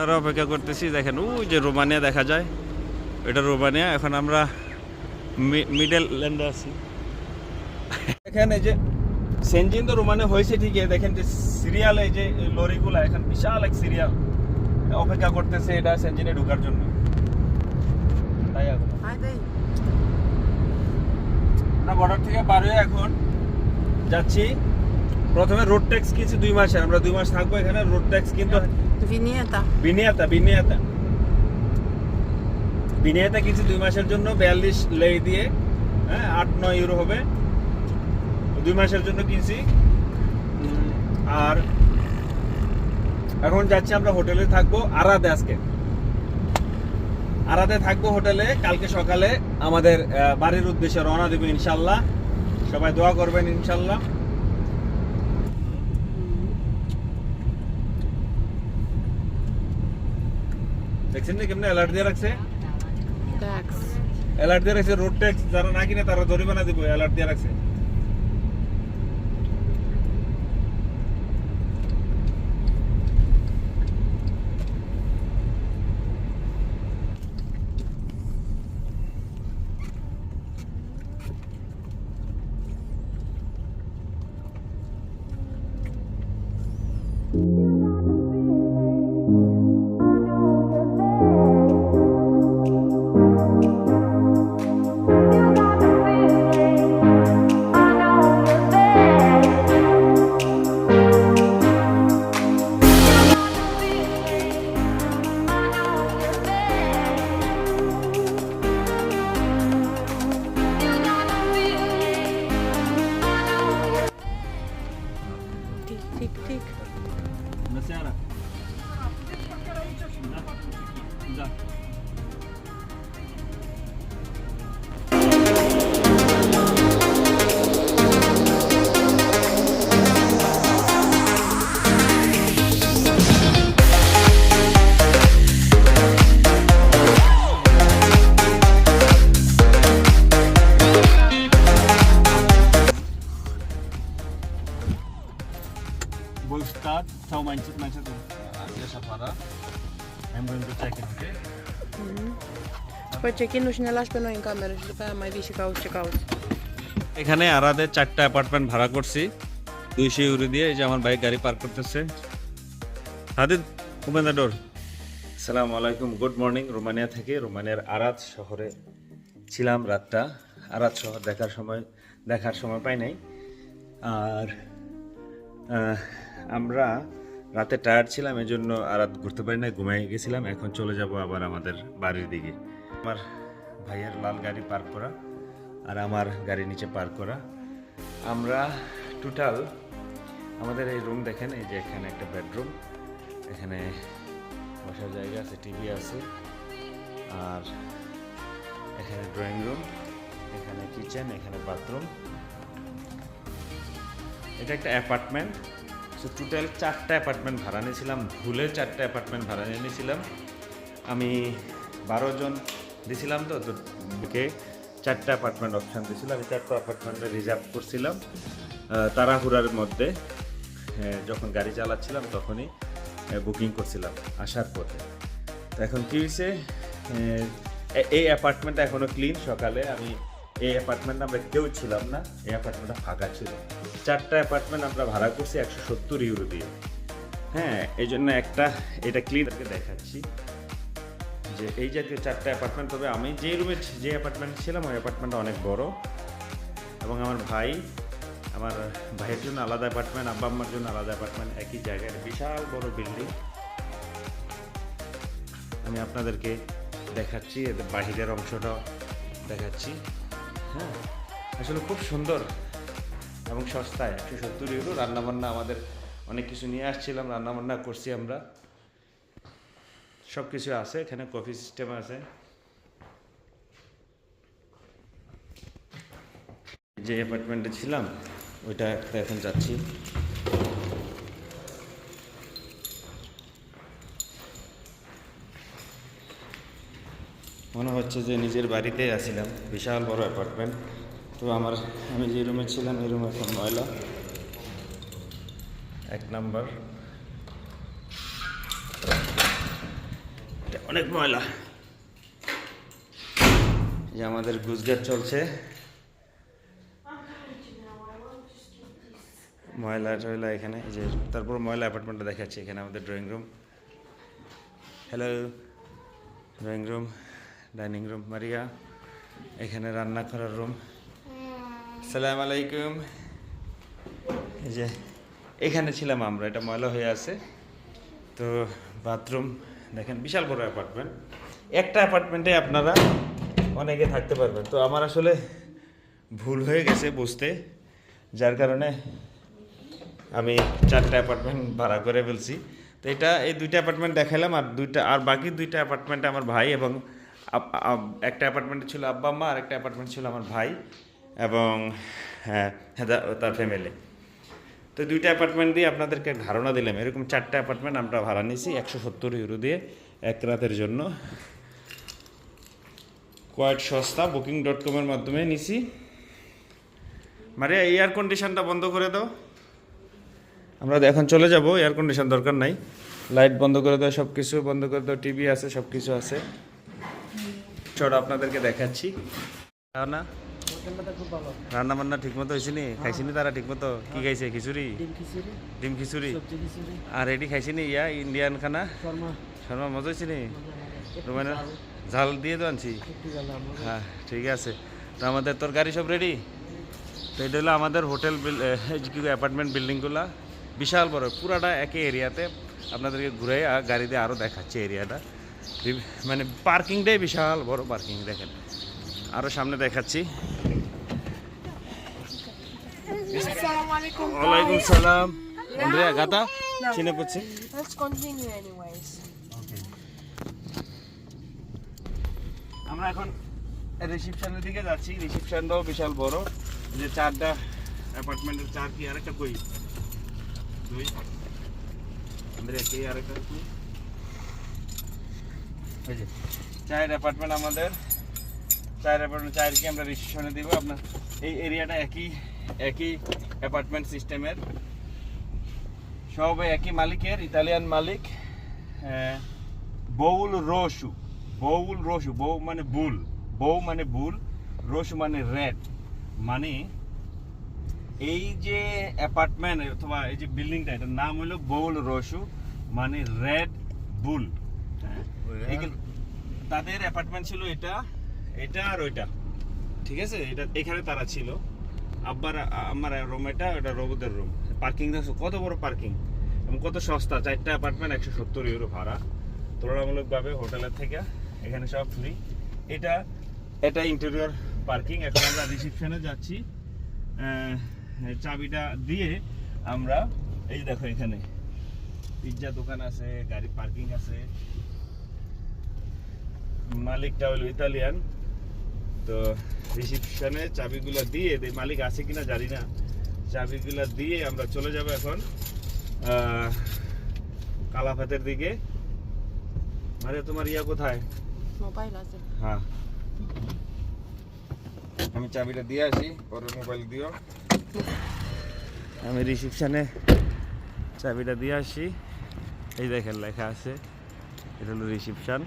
তারা অপেক্ষা করতেছি দেখেন ওই যে রোমানিয়া দেখা যায়। এটা রোমানিয়া এখন আমরা মিডল ল্যান্ডে আছি। এখানে যে সেনজিন তো রোমানিয়া হয়েছে ঠিকই দেখেন যে সিরিয়াল এই যে লরিগুলো এখন বিশাল এক সিরিয়াল। অপেক্ষা করতেছে এটা সেনজিনে ঢোকার জন্য। তাই বর্ডার থেকে পার হয়ে এখন যাচ্ছি। প্রথমে রোড ট্যাক্স কিনছি দুই মাসের আমরা দুই মাস থাকব এখানে রোড ট্যাক্স কিন্তু Vinieta. বিনিয়াতা বিনিয়াতা। বিনিয়াতা কিনছি দুই মাসের জন্য বিয়াল্লিশ লেই দিয়ে হ্যাঁ আট নয় ইউরো হবে। দুই মাসের জন্য কিনছি। আর এখন যাচ্ছি আমরা হোটেলে থাকব আরাদে আজকে। আরাদে থাকব হোটেলে কালকে সকালে আমাদের বাড়ির উদ্দেশ্যে রওনা দেবো ইনশাল্লাহ। সবাই দোয়া করবেন ইনশাল্লাহ। দেখছেন না কেমনে অ্যালার্ট দিয়ে রাখছে? Tax. অ্যালার্ট দিয়ে রাখছে রোড ট্যাক্স যারা না কিনে তারা জরিমানা দিব অ্যালার্ট দিয়ে রাখছে। Tik tik Tik-tik. Bună seara! Start. Tell mindset. Așa afară. I'm going to check in, okay? După check-in nu și ne lași pe noi în cameră și după aia mai vii și cauți ce cauți. এখানে আরাদে চারটা apartment ভাড়া করছি দুইশো euro দিয়ে এই যে আমার bike গাড়ি পার্ক করতেছে হাদিদ ওপেন দ্য ডোর সালাম আলাইকুম গুড মর্নিং রোমানিয়া থেকে রোমানিয়ার আরাদ শহরে ছিলাম রাতটা আরাদ শহর দেখার সময় দেখার সময় পাই নাই আর আমরা রাতে টায়ার্ড ছিলাম এই জন্য আরাত ঘুরতে পারি না ঘুমাই গেছিলাম। এখন চলে যাব আবার আমাদের বাড়ির দিকে। আমার ভাইয়ের লাল গাড়ি পার্ক করা আর আমার গাড়ি নিচে পার্ক করা। আমরা টোটাল আমাদের এই রুম দেখেন, এই যে এখানে একটা বেডরুম এখানে বসার জায়গা আছে টিভি আছে, আর এখানে ড্রয়িং রুম এখানে কিচেন এখানে বাথরুম এটা একটা অ্যাপার্টমেন্ট সো টোটাল চারটা অ্যাপার্টমেন্ট ভাড়া নিয়েছিলাম ভুলে চারটা অ্যাপার্টমেন্ট ভাড়া নিয়ে নিয়েছিলাম। আমি বারো জন দিছিলাম তো তো চারটা অ্যাপার্টমেন্ট অপশান দিয়েছিল আমি চারটা অ্যাপার্টমেন্টে রিজার্ভ করছিলাম তাড়াহুড়ার মধ্যে যখন গাড়ি চালাচ্ছিলাম তখনই বুকিং করছিলাম আসার পথে। এখন কী হয়েছে? এই অ্যাপার্টমেন্টটা এখনও ক্লিন সকালে আমি এই অ্যাপার্টমেন্ট আমরা কেউ ছিলাম না, এই অ্যাপার্টমেন্টটা ফাঁকা ছিল। চারটা অ্যাপার্টমেন্ট আমরা ভাড়া করছি একশো সত্তর ইউরো দিয়ে। হ্যাঁ এই জন্য একটা এটা ক্লিন দেখাচ্ছি। যে এই জাতীয় চারটা অ্যাপার্টমেন্ট তবে আমি যে রুমে যে অ্যাপার্টমেন্ট ছিলাম, ওই অ্যাপার্টমেন্টটা অনেক বড়। এবং আমার ভাই, আমার ভাইয়ের জন্য আলাদা অ্যাপার্টমেন্ট আব্বা আম্মার জন্য আলাদা অ্যাপার্টমেন্ট একই জায়গায় বিশাল বড় বিল্ডিং আমি আপনাদেরকে দেখাচ্ছি, এদের বাহিরের অংশটা দেখাচ্ছি। হ্যাঁ আসলে খুব সুন্দর এবং সস্তায়, একশো সত্তর ইউরো রান্নাবান্না আমাদের অনেক কিছু নিয়ে আসছিলাম, রান্নাবান্না করছি আমরা। সব কিছু আছে, এখানে কফি সিস্টেম আছে। যে অ্যাপার্টমেন্টে ছিলাম, ওইটা একটা এখন যাচ্ছি। মনে হচ্ছে যে নিজের বাড়িতে আছিলাম, বিশাল বড় অ্যাপার্টমেন্ট তো আমার, আমি যে রুমে ছিলাম, এই রুমে এখন ময়লা। এক নাম্বার অনেক ময়লা। যে আমাদের গুজগাট চলছে। ময়লা টয়লা এখানে যে তারপর ময়লা অ্যাপার্টমেন্টটা দেখাচ্ছি এখানে আমাদের drawing room hello drawing room dining room. Maria, এখানে রান্না করার রুম। সালাম আলাইকুম। এই যে, এখানে ছিলাম আমরা, এটা ময়লা হয়ে আছে। তো বাথরুম, দেখেন, বিশাল বড় অ্যাপার্টমেন্ট। একটা অ্যাপার্টমেন্টে আপনারা অনেকে থাকতে পারবেন। তো আমার আসলে ভুল হয়ে গেছে বুঝতে। যার কারণে আমি চারটা অ্যাপার্টমেন্ট ভাড়া করে ফেলছি। তো এটা, এই দুইটা অ্যাপার্টমেন্ট দেখালাম, আর দুইটা, আর বাকি দুইটা অ্যাপার্টমেন্টে আমার ভাই এবং একটা অ্যাপার্টমেন্টে ছিল আব্বা, আম্মা, আর একটা অ্যাপার্টমেন্ট ছিল আমার ভাই এবং হ্যাঁ তার ফ্যামিলি তো দুইটা অ্যাপার্টমেন্ট দিয়ে আপনাদেরকে ধারণা দিলাম। এরকম চারটা অ্যাপার্টমেন্ট আমরা ভাড়া নিয়েছি, একশো সত্তর ইউরো দিয়ে এক রাতের জন্য। কোয়াইট সস্তা বুকিং ডট কমের মাধ্যমে নিছি। মারিয়া এয়ার কন্ডিশনটা বন্ধ করে দাও। আমরা এখন চলে যাব এয়ার কন্ডিশন দরকার নাই। লাইট বন্ধ করে দাও সব কিছু বন্ধ করে দাও টিভি আছে সব কিছু আছে। চলো আপনাদেরকে দেখাচ্ছি। না রান্না? বান্না ঠিক মতো হয়েছে নি? খাইছি নি তারা ঠিক মতো কি খাইছে? খিচুড়ি? ডিম খিচুড়ি। আর রেডি খাইছি নি? ইয়া ইন্ডিয়ান খানা? শর্মা। মজা হয়েছে নি? ঝাল। দিয়ে তো আনছি। হ্যাঁ ঠিক আছে। তো আমাদের তোর গাড়ি সব রেডি? তো এটা হলো আমাদের হোটেল কি অ্যাপার্টমেন্ট বিল্ডিংগুলো। বিশাল বড় পুরাটা একই এরিয়াতে আপনাদেরকে ঘুরে আ- গাড়ি দিয়ে আরও দেখাচ্ছে এরিয়াটা। মানে পার্কিংটাই বিশাল বড় পার্কিং দেখেন। আরও সামনে দেখাচ্ছি। ওয়ালাইকুম সালাম। আন্দ্রিয়া গাতা? চিনে পড়ছি? Let's continue anyways. আমরা এখন রিসেপশনের দিকে যাচ্ছি। রিসেপশনটাও বিশাল বড়। যে চারটা অ্যাপার্টমেন্টের চার কি আরেকটা কই? দুই। আমাদের আরেকটা কই? চার অ্যাপার্টমেন্ট আমাদের। চায়ের অ্যাপার্টমেন্ট চার কি আমরা রিসেপশনে দিব? আপনার এই এরিয়াটা একই একই অ্যাপার্টমেন্ট সিস্টেমের সব একই মালিকের, ইতালিয়ান মালিক বউল রসু। বউল রসু, বউ মানে বুল। বউ মানে বুল, রসু মানে রেড মানে এই যে অ্যাপার্টমেন্ট অথবা এই যে বিল্ডিংটা এটার নাম হলো বউল রসু মানে রেড বুল। তাদের অ্যাপার্টমেন্ট ছিল এটা এটা আর ওইটা। ঠিক আছে? এটা এখানে তারা ছিল। আব্বার, আমার রুম এটা, ওটা রবুদের রুম পার্কিং দেখছ? কত বড় পার্কিং এবং কত সস্তা? চারটা অ্যাপার্টমেন্ট একশো সত্তর ইউরো ভাড়া। তুলনামূলকভাবে হোটেলের থেকে এখানে সব ফ্রি এটা এটা ইন্টেরিয়র পার্কিং এখন আমরা রিসেপশনে যাচ্ছি। চাবিটা দিয়ে আমরা, এই দেখো এখানে। পিৎজা দোকান আছে, গাড়ি পার্কিং আছে। মালিকটা হলো ইতালিয়ান তো রিসিপশনে চাবিগুলো দিয়ে দে মালিক আছে কিনা জানি না। চাবিগুলো দিয়ে আমরা চলে যাব এখন কালাফাতের দিকে। আরে তোমার ইয়া কোথায়? Mobile আছে। হ্যাঁ। আমি চাবিটা দিয়ে আসি পরে মোবাইল দিও। আমি রিসিপশনে চাবিটা দিয়ে আসি। এই দেখেন লেখা আছে। এটা হলো রিসিপশন।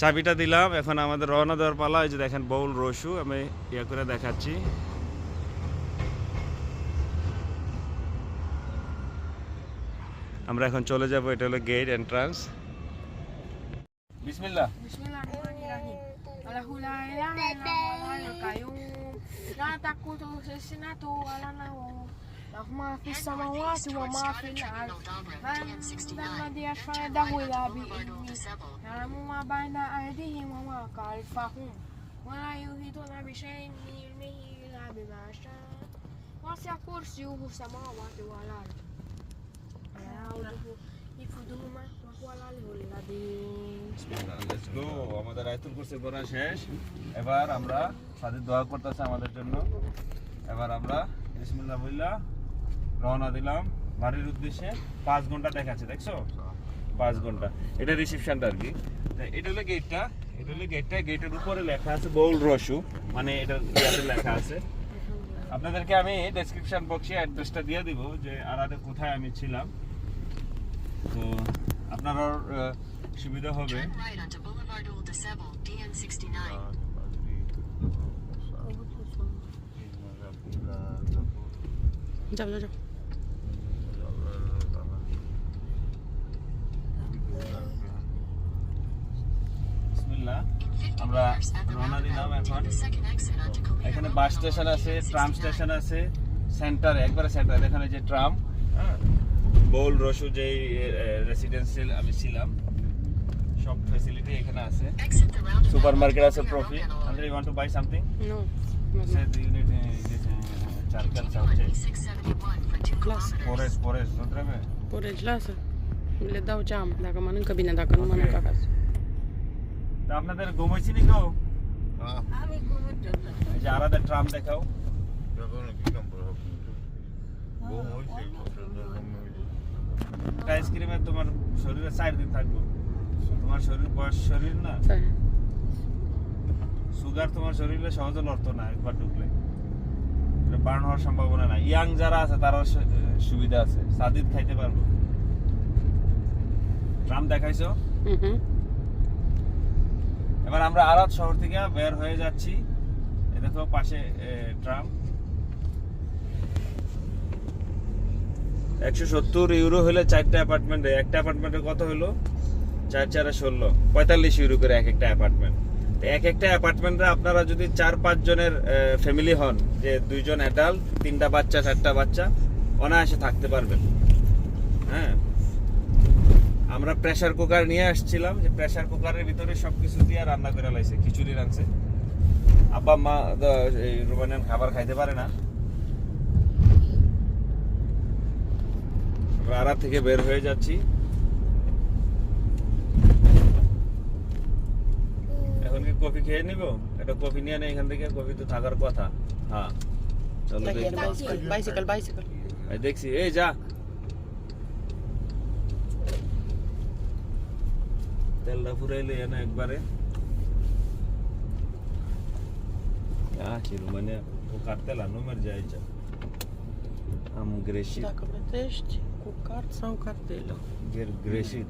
চাবিটা দিলাম এখন আমাদের রওনা দেওয়ার পালা এই যে দেখেন বউল রসু আমি ইয়া করে দেখাচ্ছি। আমরা এখন চলে যাব এটা হলো গেট এন্ট্রান্স বিসমিল্লাহ। al qayyum. La taqutuhu sinatu wa la nawm. له ما في السماوات وما في الأرض من ذا الذي يشفع عنده إلا بإذنه يعلم ما بين أيديهم وما خلفهم ولا يحيطون بشيء من علمه إلا بما شاء وسع كرسيه السماوات والأرض ولا يؤوده حفظهما وهو العلي العظيم let's go আমাদের আয়াতুল কুরসি পড়া শেষ এবার আমরা সাথে দোয়া করতেছে আমাদের জন্য এবার আমরা বিসমিল্লাহ বললা রওনা দিলাম। বাড়ির উদ্দেশ্যে পাঁচ ঘণ্টা দেখাচ্ছে দেখছ? পাঁচ ঘণ্টা। এটা রিসেপশনটা আর কি। এটা হলো গেটটা এটা হলো গেটটা গেটের উপরে লেখা আছে বউল রসু মানে এটা লেখা আছে। আপনাদেরকে আমি ডেসক্রিপশন বক্সে অ্যাড্রেসটা দিয়ে দিব যে আরাদে কোথায় আমি ছিলাম। তো আপনার সুবিধা হবে। Turn right onto Boulevard Old DeSable, DN69. যাও যাও। বাস Boulevard, স্টেশন আছে ট্রাম DN69. স্টেশন আছে সেন্টারে একবারে সেন্টার এখানে যে ট্রাম হ্যাঁ বোল রসু যেই রেসিডেন্সিয়াল আমি ছিলাম সব ফ্যাসিলিটি এখানে আছে Exit the roundabout super onto market আছে Colina প্রফি Rocanol. Andre you want to buy something no said the unit uh, is uh, charcoal Continue on subject. E671 for 2 Class. kilometers. Forest, forest, nu trebuie. Poreci, lasă. Le dau geam, dacă mănâncă bine, dacă nu Ok. mănâncă acasă. তা আপনাদের ঘুমাইছি নি তো এই যে আলাদা tram দেখাও। আইসক্রিমে তোমার শরীরে চার দিন থাকব। তোমার শরীর বয়স শরীর না? সুগার তোমার শরীরে সহজে লড়তো না একবার ঢুকলে। বার্ন হওয়ার সম্ভাবনা নাই। ইয়াং যারা আছে তারা সুবিধা আছে। সাদিদ খাইতে পারব। ট্রাম দেখাইছো. এবার আমরা আরাত শহর থেকে বের হয়ে যাচ্ছি। এ দেখো পাশে ট্রাম। একশো সত্তর ইউরো হলে চারটা অ্যাপার্টমেন্টে একটা অ্যাপার্টমেন্টে কত হলো? চার, চারে ষোলো। পঁয়তাল্লিশ ইউরো করে এক একটা অ্যাপার্টমেন্ট তো এক একটা অ্যাপার্টমেন্টে আপনারা যদি চার, পাঁচ জনের ফ্যামিলি হন, যে দুইজন অ্যাডাল্ট তিনটা বাচ্চা, চারটা বাচ্চা, অনায়াসে থাকতে পারবেন। হ্যাঁ? আমরা প্রেসার কুকার নিয়ে আসছিলাম। যে প্রেসার কুকারের ভিতরে সবকিছু দিয়ে রান্না করে লাইছে, খিচুড়ি রাঁধছে। আব্বা মা এই রোমানিয়ান খাবার খাইতে পারে না। আরা থেকে বের হয়ে যাচ্ছি। এখন কি কফি খেয়ে নিব? একটা কফি নিয়ে নেই এখান থেকে কফি তো থাকার কথা। হ্যাঁ। চলো. এই দেখছি এই যা। তেলটা ফুরাইলে না একবারে। Ah, și România cu cartela, nu merge aici. Am greșit. Dacă plătești cu card sau cartelă. Gre- greșit.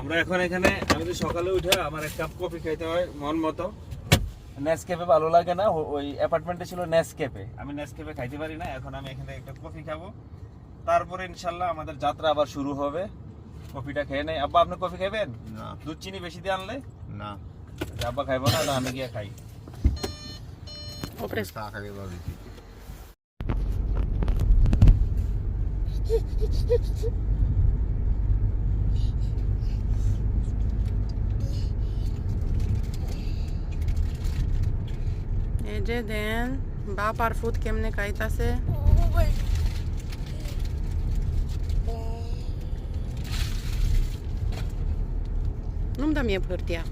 আমরা এখন এখানে আমি তো সকালে উঠে আমার এক কাপ কফি খাইতে হয় মন মতো। নেসকেপে ভালো লাগে না ওই অ্যাপার্টমেন্টে ছিল নেসকেপে আমি নেসকেপে খাইতে পারি না এখন আমি এখানে একটা কফি খাব। তারপরে ইনশাল্লাহ আমাদের যাত্রা আবার শুরু হবে। কফিটা খেয়ে নেই। আব্বা আপনি কফি খাবেন না। দুধ চিনি বেশি দিয়ে আনলে? না। আচ্ছা, আব্বা খাইবো না আমি গিয়ে খাই. Sacre la bici. E jeden, ba parfut কেমনে খাইতাছে Nu-mi dă mie hârtia.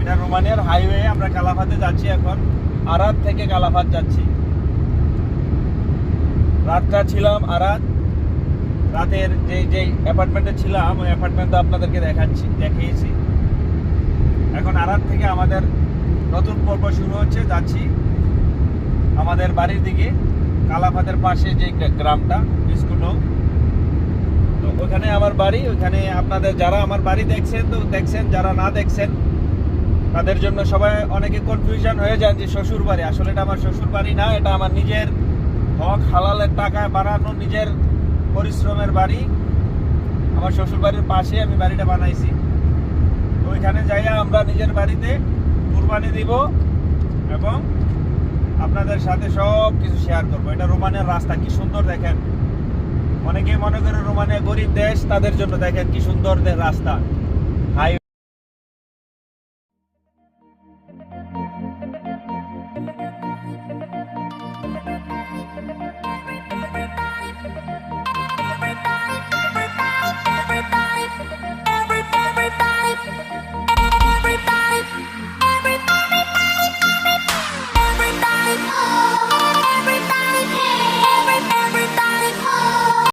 এটা রোমানিয়ার হাইওয়ে আমরা কালাফাতে যাচ্ছি এখন আরাত থেকে কালাফাত যাচ্ছি রাতটা ছিলাম আরাত রাতের যে যে অ্যাপার্টমেন্টে ছিলাম, ওই অ্যাপার্টমেন্ট তো আপনাদেরকে দেখাচ্ছি, দেখিয়েছি। এখন আরাত থেকে আমাদের নতুন পর্ব শুরু হচ্ছে, যাচ্ছি আমাদের বাড়ির দিকে, কালাফাতের পাশে যে গ্রা- গ্রামটা বিস্কুনো তো ওখানে আমার বাড়ি, ওখানে আপনাদের যারা আমার বাড়ি দেখছেন, তো দেখছেন, যারা না দেখছেন, তাদের জন্য সবাই অনেকে কনফিউশন হয়ে যান যে শ্বশুর বাড়ি আসলে এটা আমার শ্বশুর বাড়ি না, এটা আমার নিজের হক হালালের টাকায় বানানো নিজের পরিশ্রমের বাড়ি। আমার শ্বশুর বাড়ির পাশে আমি বাড়িটা বানাইছি। ওইখানে যাইয়া আমরা নিজের বাড়িতে কুরবানি দিব এবং আপনাদের সাথে সব কিছু শেয়ার করব। এটা রোমানের রাস্তা, কি সুন্দর দেখেন। অনেকে মনে করে রোমানিয়া গরিব দেশ, তাদের জন্য দেখেন কি সুন্দর রাস্তা।